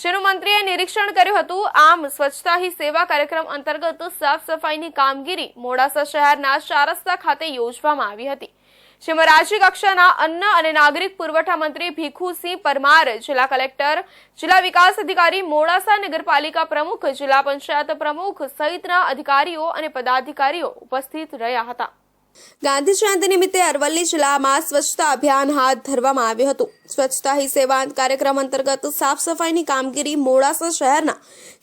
જેનું મંત્રીએ નિરીક્ષણ કર્યું હતું, આમ સ્વચ્છતા હી સેવા કાર્યક્રમ અંતર્ગત સાફ સફાઈની કામગીરી મોડાસા શહેરના ચાર ખાતે યોજવામાં આવી હતી. જેમાં રાજ્ય કક્ષાના અન્ન અને નાગરિક પુરવઠા મંત્રી ભીખુસિંહ પરમાર, જિલ્લા કલેક્ટર, જિલ્લા વિકાસ અધિકારી, મોડાસા નગરપાલિકા પ્રમુખ, જિલ્લા પંચાયત પ્રમુખ સહિતના અધિકારીઓ અને પદાધિકારીઓ ઉપસ્થિત રહ્યા હતા. ગાંધી જયંતિ નિમિત્તે અરવલ્લી જિલ્લામાં સ્વચ્છતા અભિયાન હાથ ધરવામાં આવ્યું હતું. સ્વચ્છતા હી સેવા કાર્યક્રમ અંતર્ગત સાફ સફાઈની કામગીરી મોડાસા શહેરના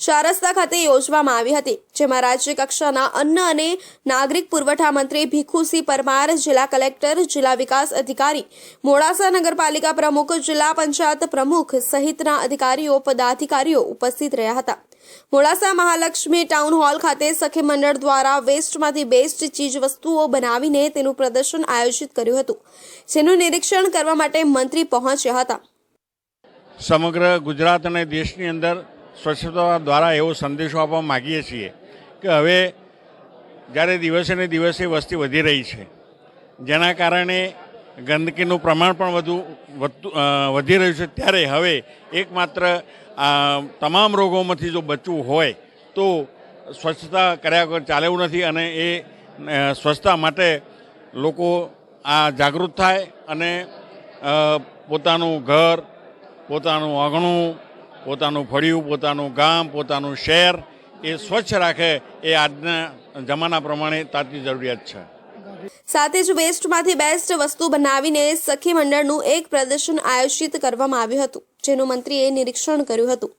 શારસ્તા ખાતે યોજવામાં આવી હતી, જેમાં રાજ્ય કક્ષાના અન્ન અને નાગરિક પુરવઠા મંત્રી ભીખુસિંહ પરમાર, જિલ્લા કલેક્ટર, જિલ્લા વિકાસ અધિકારી, મોડાસા નગરપાલિકા પ્રમુખ, જિલ્લા પંચાયત પ્રમુખ સહિતના અધિકારીઓ, પદાધિકારીઓ ઉપસ્થિત રહ્યા હતા. મોડાસા મહાલક્ષ્મી ટાઉન હોલ ખાતે સખી મંડળ દ્વારા વેસ્ટમાંથી બેસ્ટ ચીજ વસ્તુઓ બનાવીને તેનું પ્રદર્શન આયોજિત કર્યું હતું, જેનું નિરીક્ષણ કરવા માટે મંત્રી પહોંચ્યા હતા. સમગ્ર ગુજરાત અને દેશની અંદર સ્વચ્છતા દ્વારા એવો સંદેશો આપવા માગીએ છીએ કે હવે જ્યારે દિવસે ને દિવસે વસ્તી વધી રહી છે, જેના કારણે ગંદકીનું પ્રમાણ પણ વધુ, વધતું વધી રહ્યું છે, ત્યારે હવે એકમાત્ર તમામ રોગોમાંથી જો બચવું હોય, તો સ્વચ્છતા કર્યા વગર ચાલે નથી અને એ સ્વચ્છતા માટે લોકો આ જાગૃત થાય અને પોતાનું ઘર, પોતાનું આંગણું પોતાનું ફળિયું, પોતાનું ગામ, પોતાનું શહેર એ સ્વચ્છ રાખે એ આજના જમાના પ્રમાણે તાતી જરૂરિયાત છે. સાથે જ વેસ્ટમાંથી બેસ્ટ વસ્તુ બનાવીને સખી મંડળનું એક પ્રદર્શન આયોજિત કરવામાં આવ્યું હતું, જેનું મંત્રીએ નિરીક્ષણ કર્યું હતું.